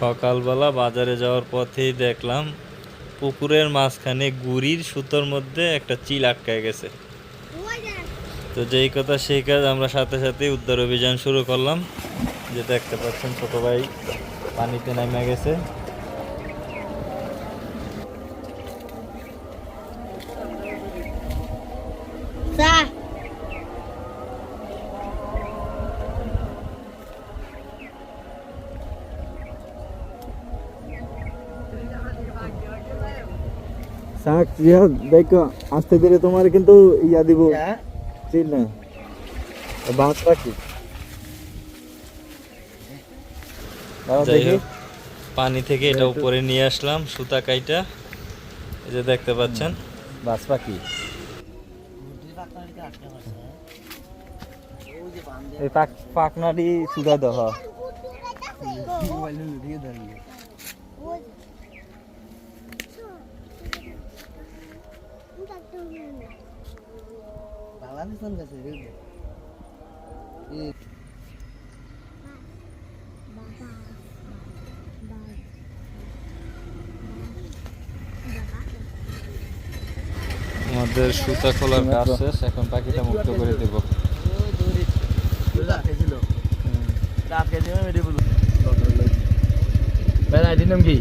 সকালবেলা বাজারে যাওয়ার পথেই দেখলাম পুকুরের মাঝখানে গুড়ির সুতোর মধ্যে একটা চিল আটকায় গেছে। তো যেই কথা সেই কাজ আমরা সাথে সাথে উদ্ধার অভিযান শুরু করলাম। যে দেখতে পাচ্ছেন ছোট ভাই পানিতে নেমে গেছে। শাক ইয়া দেখো আস্তে ধীরে তোমার কিন্তু ইয়া দিব। চিল না? বাঁশ রাখি পানি থেকে এটা উপরে নিয়ে আসলাম সুতা কাইটা। এই যে দেখতে পাচ্ছেন। বাঁশ পাখি। এই পাক পাকনারি সুদা দহ আমাদের সুতা খোলার কাজ শেষ, এখন পাখিটা মুক্ত করে দেব। বেলা দিলাম কি?